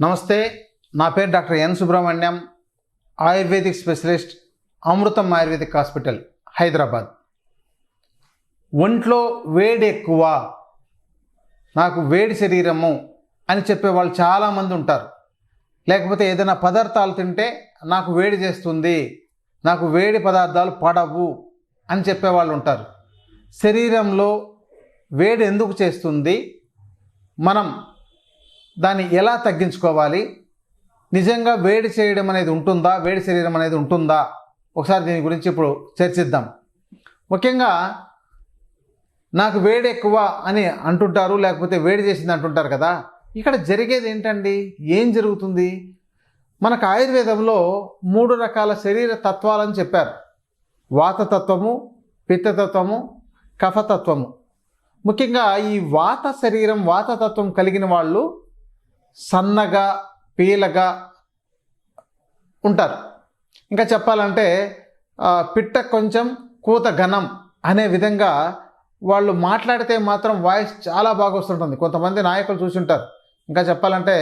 నమస్తే నా పేరు doctor N Subrahmanyam ayurvedic specialist Amrutham ayurvedic hospital Hyderabad. ఒంట్లో వేడి ఎక్కువ నాకు వేడి శరీరము అని చెప్పే వాళ్ళు చాలామంది ఉంటారు. లేకపోతే ఏదైనా పదార్థాలు తింటే నాకు వేడి చేస్తుంది నాకు వేడి పదార్థాలు పడవు అని చెప్పే వాళ్ళు ఉంటారు. శరీరంలో వేడి ఎందుకు చేస్తుంది? మనం దాన్ని ఎలా తగ్గించుకోవాలి? నిజంగా వేడి చేయడం అనేది ఉంటుందా? వేడి శరీరం అనేది ఉంటుందా? ఒకసారి దీని గురించి ఇప్పుడు చర్చిద్దాం. ముఖ్యంగా నాకు వేడి ఎక్కువ అని అంటుంటారు లేకపోతే వేడి చేసింది అంటుంటారు కదా. ఇక్కడ జరిగేది ఏంటండి? ఏం జరుగుతుంది? మనకు ఆయుర్వేదంలో మూడు రకాల శరీర తత్వాలని చెప్పారు. వాతతత్వము పిత్తతత్వము కఫతత్వము ముఖ్యంగా ఈ వాత శరీరం వాతతత్వం కలిగిన వాళ్ళు సన్నగా పీలగా ఉంటారు. ఇంకా చెప్పాలంటే పిట్ట కొంచెం కూత ఘనం అనే విధంగా వాళ్ళు మాట్లాడితే మాత్రం వాయిస్ చాలా బాగా వస్తుంటుంది. కొంతమంది నాయకులు చూసుంటారు. ఇంకా చెప్పాలంటే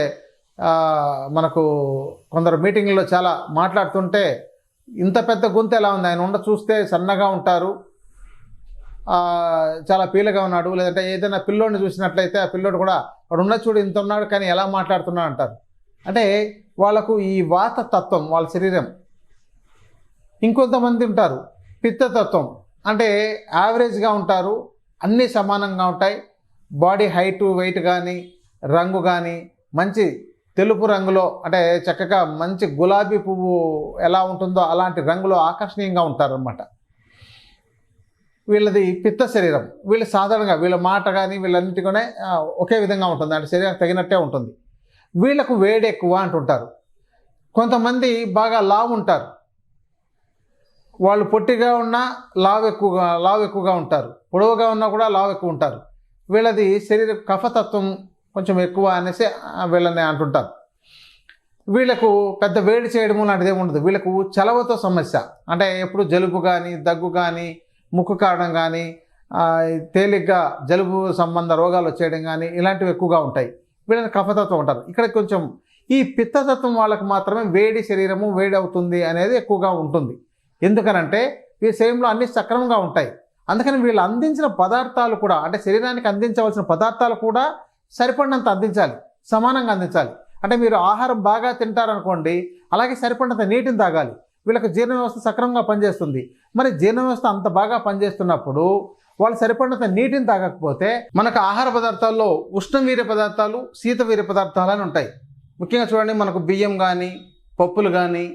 మనకు కొందరు మీటింగ్లో చాలా మాట్లాడుతుంటే ఇంత పెద్ద గొంతు ఎలా ఉంది? ఆయన ఉండ చూస్తే సన్నగా ఉంటారు. చాలా పీలగా ఉన్నాడు. లేదంటే ఏదైనా పిల్లోడిని చూసినట్లయితే ఆ పిల్లోడు కూడా వాడు ఉన్న చూడు ఇంత ఉన్నాడు కానీ ఎలా మాట్లాడుతున్నాడు? అంటారు. అంటే వాళ్ళకు ఈ వాత తత్వం వాళ్ళ శరీరం. ఇంకొంతమంది ఉంటారు పిత్తతత్వం అంటే యావరేజ్గా ఉంటారు అన్నీ సమానంగా ఉంటాయి. బాడీ హైటు వెయిట్ కానీ రంగు కానీ మంచి తెలుపు రంగులో అంటే చక్కగా మంచి గులాబీ పువ్వు ఎలా ఉంటుందో అలాంటి రంగులో ఆకర్షణీయంగా ఉంటారన్నమాట. వీళ్ళది పిత్త శరీరం. వీళ్ళు సాధారణంగా వీళ్ళ మాట కానీ వీళ్ళన్నిటికనే ఒకే విధంగా ఉంటుంది. అంటే శరీరం తగినట్టే ఉంటుంది. వీళ్ళకు వేడి ఎక్కువ అంటుంటారు. కొంతమంది బాగా లావు ఉంటారు. వాళ్ళు పొట్టిగా ఉన్నా లావు ఎక్కువగా లావు ఎక్కువగా ఉంటారు. పొడవుగా ఉన్నా కూడా లావు ఎక్కువ ఉంటారు. వీళ్ళది శరీర కఫతత్వం కొంచెం ఎక్కువ అనేసి వీళ్ళని అంటుంటారు. వీళ్ళకు పెద్ద వేడి చేయడము లాంటిది ఏమి ఉండదు. వీళ్ళకు చలవతో సమస్య. అంటే ఎప్పుడు జలుబు కానీ దగ్గు కానీ ముక్కు కారడం కానీ తేలిగ్గా జలుబు సంబంధ రోగాలు వచ్చేయడం కానీ ఇలాంటివి ఎక్కువగా ఉంటాయి. వీళ్ళని కఫతత్వం ఉంటారు ఇక్కడ కొంచెం ఈ పిత్తతత్వం వాళ్ళకి మాత్రమే వేడి శరీరము వేడి అవుతుంది అనేది ఎక్కువగా ఉంటుంది. ఎందుకనంటే ఈ శరీరంలో అన్ని సక్రమంగా ఉంటాయి. అందుకని వీళ్ళు అందించిన పదార్థాలు కూడా అంటే శరీరానికి అందించవలసిన పదార్థాలు కూడా సరిపడినంత అందించాలి. సమానంగా అందించాలి. అంటే మీరు ఆహారం బాగా తింటారనుకోండి అలాగే సరిపడినంత నీటిని తాగాలి. వీళ్ళకి జీర్ణ వ్యవస్థ సక్రమంగా పనిచేస్తుంది. మరి జీర్ణ వ్యవస్థ అంత బాగా పనిచేస్తున్నప్పుడు వాళ్ళు సరిపడినంత నీటిని తాగకపోతే మనకు ఆహార పదార్థాల్లో ఉష్ణవీర్య పదార్థాలు శీతవీర్య పదార్థాలు అని ఉంటాయి. ముఖ్యంగా చూడండి మనకు బియ్యం కానీ పప్పులు కానీ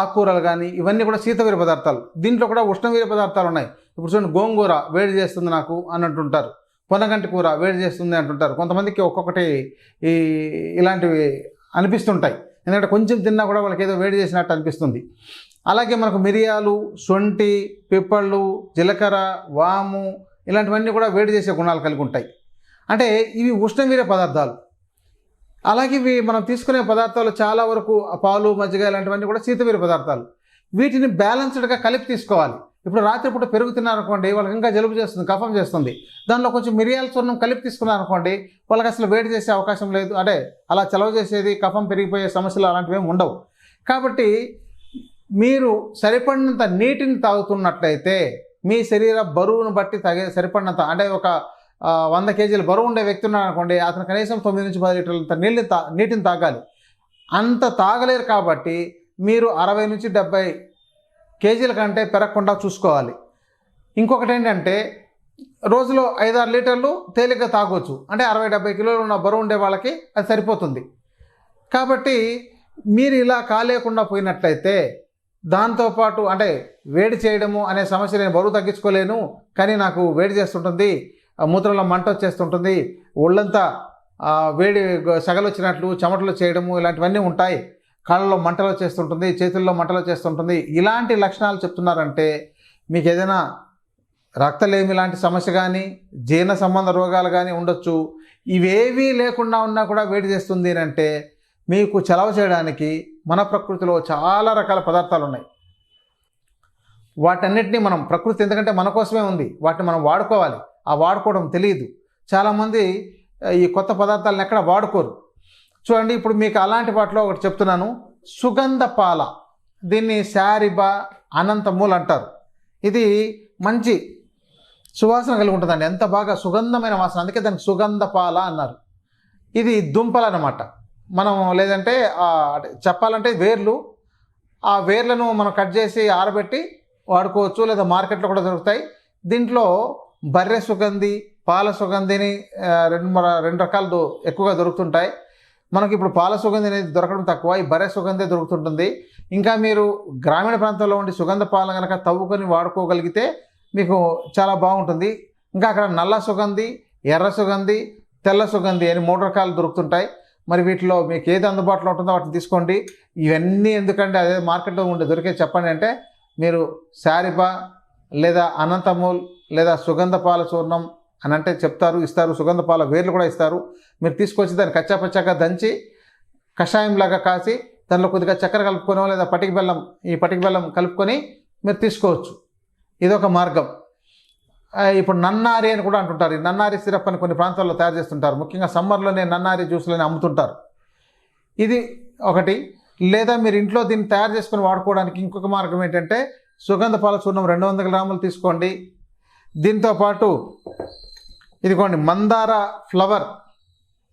ఆకుకూరలు కానీ ఇవన్నీ కూడా శీతవీర్య పదార్థాలు. దీంట్లో కూడా ఉష్ణవీర్య పదార్థాలు ఉన్నాయి. ఇప్పుడు చూడండి గోంగూర వేడి చేస్తుంది నాకు అని అంటుంటారు పొనగంటి కూర వేడి చేస్తుంది అంటుంటారు. కొంతమందికి ఒక్కొక్కటి ఈ ఇలాంటివి అనిపిస్తుంటాయి. ఎందుకంటే కొంచెం తిన్నా కూడా వాళ్ళకి ఏదో వేడి చేసినట్టు అనిపిస్తుంది. అలాగే మనకు మిరియాలు సొంటి పిప్పళ్ళు జీలకర్ర వాము ఇలాంటివన్నీ కూడా వేడి చేసే గుణాలు కలిగి ఉంటాయి. అంటే ఇవి ఉష్ణవీర్య పదార్థాలు. అలాగే ఇవి మనం తీసుకునే పదార్థాలు చాలా వరకు ఆ పాలు మజ్జిగ ఇలాంటివన్నీ కూడా శీతవీర పదార్థాలు. వీటిని బ్యాలెన్స్డ్గా కలిపి తీసుకోవాలి. ఇప్పుడు రాత్రిపూట పెరుగుతున్నారనుకోండి వాళ్ళకి ఇంకా జలుబు చేస్తుంది కఫం చేస్తుంది. దానిలో కొంచెం మిరియాల చూర్ణం కలిపి తీసుకున్నారనుకోండి వాళ్ళకి అసలు వేడి చేసే అవకాశం లేదు. అంటే అలా చలవ చేసేది కఫం పెరిగిపోయే సమస్యలు అలాంటివి ఏమి ఉండవు. కాబట్టి మీరు సరిపడినంత నీటిని తాగుతున్నట్లయితే మీ శరీర బరువును బట్టి తగే సరిపడినంత అంటే ఒక వంద కేజీల బరువు ఉండే వ్యక్తి ఉన్నాడు అనుకోండి అతను కనీసం తొమ్మిది నుంచి పది లీటర్లంత నీళ్ళని తా నీటిని తాగాలి. అంత తాగలేరు కాబట్టి మీరు అరవై నుంచి డెబ్బై కేజీల కంటే పెరగకుండా చూసుకోవాలి. ఇంకొకటి ఏంటంటే రోజులో ఐదారు లీటర్లు తేలిగ్గా తాగొచ్చు. అంటే అరవై డెబ్బై కిలోలు ఉన్న బరువు ఉండే వాళ్ళకి అది సరిపోతుంది. కాబట్టి మీరు ఇలా కాలేకుండా పోయినట్లయితే దాంతోపాటు అంటే వేడి చేయడము అనే సమస్య నేను బరువు తగ్గించుకోలేను కానీ నాకు వేడి చేస్తుంటుంది ఆ మూత్రంలో మంట వచ్చేస్తుంటుంది ఒళ్ళంతా వేడి సగలు వచ్చినట్లు చెమటలు చేయడము ఇలాంటివన్నీ ఉంటాయి. కాళ్ళలో మంటలు చేస్తుంటుంది చేతుల్లో మంటలు చేస్తుంటుంది. ఇలాంటి లక్షణాలు చెప్తున్నారంటే మీకు ఏదైనా రక్తలేమి లాంటి సమస్య కానీ జీర్ణ సంబంధ రోగాలు కానీ ఉండొచ్చు. ఇవేవీ లేకుండా ఉన్నా కూడా వేడి చేస్తుంది అంటే మీకు చలవ చేయడానికి మన ప్రకృతిలో చాలా రకాల పదార్థాలు ఉన్నాయి. వాటన్నిటిని మనం ప్రకృతి ఎందుకంటే మన కోసమే ఉంది. వాటిని మనం వాడుకోవాలి. ఆ వాడుకోవడం తెలియదు. చాలామంది ఈ కొత్త పదార్థాలను ఎక్కడ వాడుకోరు. చూడండి ఇప్పుడు మీకు అలాంటి వాటిలో ఒకటి చెప్తున్నాను. సుగంధ పాల దీన్ని శారిబా అనంతమూల్ అంటారు. ఇది మంచి సువాసన కలిగి ఉంటుందండి. ఎంత బాగా సుగంధమైన వాసన. అందుకే దానికి సుగంధ పాల అన్నారు. ఇది దుంపలు అన్నమాట. మనం లేదంటే చెప్పాలంటే వేర్లు. ఆ వేర్లను మనం కట్ చేసి ఆరబెట్టి వాడుకోవచ్చు లేదా మార్కెట్లో కూడా దొరుకుతాయి. దీంట్లో బర్రె సుగంధి పాల సుగంధిని రెండు రెండు రకాలు ఎక్కువగా దొరుకుతుంటాయి. మనకి ఇప్పుడు పాల సుగంధి అనేది దొరకడం తక్కువ ఈ బరే సుగంధే దొరుకుతుంటుంది. ఇంకా మీరు గ్రామీణ ప్రాంతాల్లో ఉండి సుగంధ పాలను కనుక తవ్వుకొని వాడుకోగలిగితే మీకు చాలా బాగుంటుంది. ఇంకా అక్కడ నల్ల సుగంధి ఎర్ర సుగంధి తెల్ల సుగంధి అని మూడు రకాలు దొరుకుతుంటాయి. మరి వీటిలో మీకు ఏది అందుబాటులో ఉంటుందో వాటిని తీసుకోండి. ఇవన్నీ ఎందుకంటే అదే మార్కెట్లో ఉండే దొరికే చెప్పండి అంటే మీరు శారిబా లేదా అనంతమూల్ లేదా సుగంధ పాల చూర్ణం అని అంటే చెప్తారు ఇస్తారు సుగంధ పాల వేర్లు కూడా ఇస్తారు. మీరు తీసుకొచ్చి దాన్ని కచ్చాపచ్చాగా దంచి కషాయంలాగా కాసి దానిలో కొద్దిగా చక్కెర కలుపుకొని లేదా పటిక బెల్లం ఈ పటిక బెల్లం కలుపుకొని మీరు తీసుకోవచ్చు. ఇదొక మార్గం. ఇప్పుడు నన్నారి అని కూడా అంటుంటారు. ఈ నన్నారి సిరప్ అని కొన్ని ప్రాంతాల్లో తయారు చేస్తుంటారు. ముఖ్యంగా సమ్మర్లోనే నన్నారి జ్యూస్లని అమ్ముతుంటారు. ఇది ఒకటి. లేదా మీరు ఇంట్లో దీన్ని తయారు చేసుకొని వాడుకోవడానికి ఇంకొక మార్గం ఏంటంటే సుగంధ పాల చూర్ణం రెండు వందల గ్రాములు తీసుకోండి. దీంతో పాటు ఇదిగోండి మందార ఫ్లవర్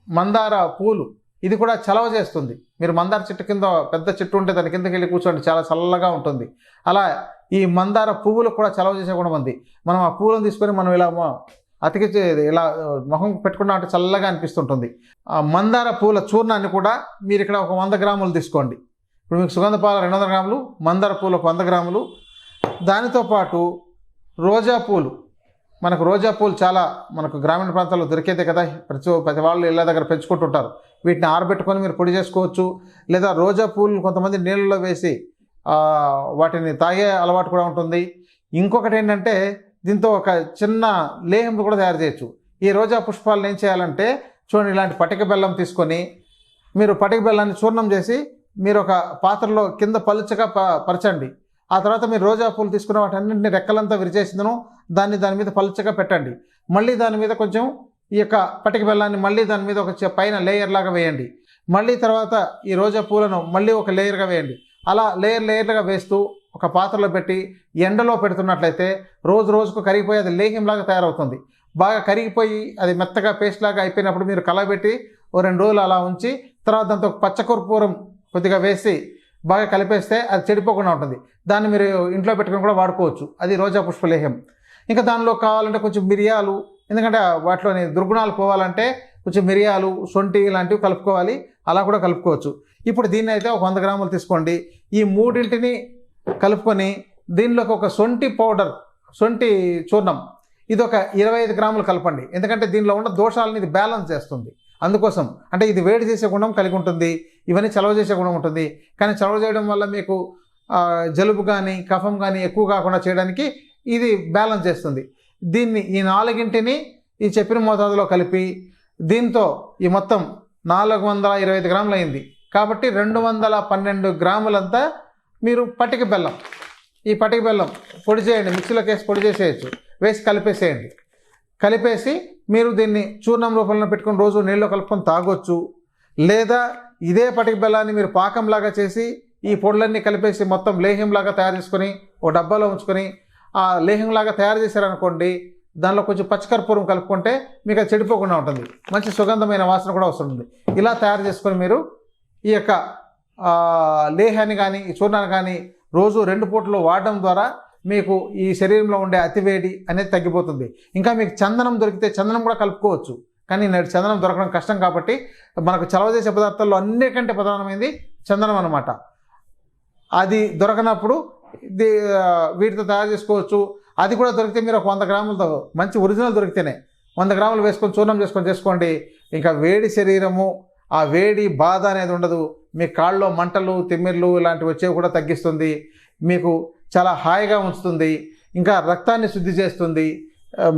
మందార పూలు. ఇది కూడా చలవ చేస్తుంది. మీరు మందార చెట్టు కింద పెద్ద చెట్టు ఉంటే దాని కిందకి వెళ్ళి కూర్చోండి చాలా చల్లగా ఉంటుంది. అలా ఈ మందార పువ్వులు కూడా చలవ చేసే గుణం ఉంది. మనం ఆ పువ్వులను తీసుకొని మనం ఇలా మ- ఇలా ముఖం పెట్టుకున్నట్టు పెట్టుకున్నా అంటే చల్లగా అనిపిస్తుంటుంది. ఆ మందార పూల చూర్ణాన్ని కూడా మీరు ఇక్కడ ఒక వంద గ్రాములు తీసుకోండి. ఇప్పుడు మీకు సుగంధ పాల రెండు వందల గ్రాములు మందార పూలు ఒక వంద గ్రాములు. దానితో పాటు రోజా పూలు మనకు రోజా పూలు చాలా మనకు గ్రామీణ ప్రాంతాల్లో దొరికేదే కదా. ప్రతి ప్రతి వాళ్ళు ఇళ్ళ దగ్గర పెంచుకుంటుంటారు. వీటిని ఆరబెట్టుకొని మీరు పొడి చేసుకోవచ్చు. లేదా రోజా పూలు కొంతమంది నీళ్ళలో వేసి వాటిని తాగే అలవాటు కూడా ఉంటుంది. ఇంకొకటి ఏంటంటే దీంతో ఒక చిన్న లేహం కూడా తయారు చేయొచ్చు. ఈ రోజా పుష్పాలను ఏం చేయాలంటే చూడండి ఇలాంటి పటిక బెల్లం తీసుకొని మీరు పటిక బెల్లాన్ని చూర్ణం చేసి మీరు ఒక పాత్రలో కింద పలుచగా ప పరచండి. ఆ తర్వాత మీరు రోజా పూలు తీసుకున్న వాటన్నింటిని రెక్కలంతా విరిచేసిందను దాన్ని దాని మీద పలుచగా పెట్టండి. మళ్ళీ దాని మీద కొంచెం ఈ యొక్క పటిక బెల్లాన్ని మళ్ళీ దాని మీద ఒక పైన లేయర్ లాగా వేయండి. మళ్ళీ తర్వాత ఈ రోజా పూలను మళ్ళీ ఒక లేయర్గా వేయండి. అలా లేయర్ లేయర్లుగా వేస్తూ ఒక పాత్రలో పెట్టి ఎండలో పెడుతున్నట్లయితే రోజు రోజుకు కరిగిపోయి అది లేహ్యంలాగా తయారవుతుంది. బాగా కరిగిపోయి అది మెత్తగా పేస్ట్ లాగా అయిపోయినప్పుడు మీరు కలబెట్టి ఓ రెండు రోజులు అలా ఉంచి తర్వాత దాంతో పచ్చకర్పూరం కొద్దిగా వేసి బాగా కలిపేస్తే అది చెడిపోకుండా ఉంటుంది. దాన్ని మీరు ఇంట్లో పెట్టుకొని కూడా వాడుకోవచ్చు. అది రోజా పుష్పలేహ్యం. ఇంకా దానిలో కావాలంటే కొంచెం మిరియాలు ఎందుకంటే వాటిలోని దుర్గుణాలు పోవాలంటే కొంచెం మిరియాలు సొంటి ఇలాంటివి కలుపుకోవాలి. అలా కూడా కలుపుకోవచ్చు. ఇప్పుడు దీన్ని అయితే ఒక వంద గ్రాములు తీసుకోండి. ఈ మూడింటిని కలుపుకొని దీనిలోకి ఒక సొంటి పౌడర్ సొంటి చూర్ణం ఇది ఒక ఇరవై ఐదు గ్రాములు కలపండి. ఎందుకంటే దీనిలో ఉన్న దోషాలను ఇది బ్యాలెన్స్ చేస్తుంది. అందుకోసం అంటే ఇది వేడి చేసే గుణం కలిగి ఉంటుంది ఇవన్నీ చలవ చేసే గుణం ఉంటుంది. కానీ చలవ చేయడం వల్ల మీకు జలుబు కానీ కఫం కానీ ఎక్కువ కాకుండా చేయడానికి ఇది బ్యాలెన్స్ చేస్తుంది. దీన్ని ఈ నాలుగింటిని ఈ చెప్పిన మోతాదులో కలిపి దీంతో ఈ మొత్తం నాలుగు వందల ఇరవై ఐదు గ్రాములు అయింది. కాబట్టి రెండు వందల పన్నెండు గ్రాములంతా మీరు పటిక బెల్లం. ఈ పటిక బెల్లం పొడి చేయండి మిక్సీలోకి వేసి పొడి చేసేయచ్చు. వేసి కలిపేసేయండి. కలిపేసి మీరు దీన్ని చూర్ణం రూపంలో పెట్టుకొని రోజు నీళ్ళు కలుపుకొని తాగొచ్చు. లేదా ఇదే పటిక బెల్లాన్ని మీరు పాకంలాగా చేసి ఈ పొడులన్నీ కలిపేసి మొత్తం లేహ్యంలాగా తయారు చేసుకొని ఓ డబ్బాలో ఉంచుకొని ఆ తయారు చేశారనుకోండి దానిలో కొంచెం పచ్చకర్పూరం కలుపుకుంటే మీకు అది చెడిపోకుండా ఉంటుంది. మంచి సుగంధమైన వాసన కూడా వస్తుంది ఇలా తయారు చేసుకొని మీరు ఈ యొక్క లేహాన్ని కానీ ఈ చూర్ణాన్ని కానీ రోజు రెండు పూటలు వాడడం ద్వారా మీకు ఈ శరీరంలో ఉండే అతివేడి అనేది తగ్గిపోతుంది. ఇంకా మీకు చందనం దొరికితే చందనం కూడా కలుపుకోవచ్చు. కానీ నేడు చందనం దొరకడం కష్టం కాబట్టి మనకు చలవ చేసే పదార్థాల్లో అన్నిటికంటే ప్రధానమైనది చందనం అనమాట అది దొరకనప్పుడు వీటితో తయారు చేసుకోవచ్చు. అది కూడా దొరికితే మీరు ఒక వంద గ్రాములతో మంచి ఒరిజినల్ దొరికితేనే వంద గ్రాములు వేసుకొని చూర్ణం చేసుకొని చేసుకోండి. ఇంకా వేడి శరీరము ఆ వేడి బాధ అనేది ఉండదు. మీ కాళ్ళలో మంటలు తిమ్మిర్లు ఇలాంటివి వచ్చేవి కూడా తగ్గిస్తుంది. మీకు చాలా హాయిగా ఉంచుతుంది. ఇంకా రక్తాన్ని శుద్ధి చేస్తుంది.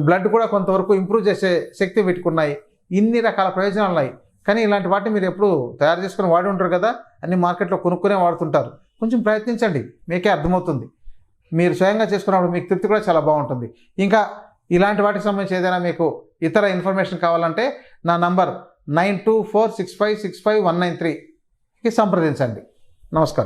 బ్లడ్ కూడా కొంతవరకు ఇంప్రూవ్ చేసే శక్తి పెట్టుకున్నాయి ఇన్ని రకాల ప్రయోజనాలు ఉన్నాయి కానీ ఇలాంటి వాటిని మీరు ఎప్పుడు తయారు చేసుకుని వాడి ఉంటారు కదా? అన్ని మార్కెట్లో కొనుక్కునే వాడుతుంటారు. కొంచెం ప్రయత్నించండి. మీకే అర్థమవుతుంది. మీరు స్వయంగా చేసుకున్నప్పుడు మీకు తృప్తి కూడా చాలా బాగుంటుంది. ఇంకా ఇలాంటి వాటికి సంబంధించి ఏదైనా మీకు ఇతర ఇన్ఫర్మేషన్ కావాలంటే నా number nine two four six five six five one nine త్రీకి సంప్రదించండి. నమస్కారం.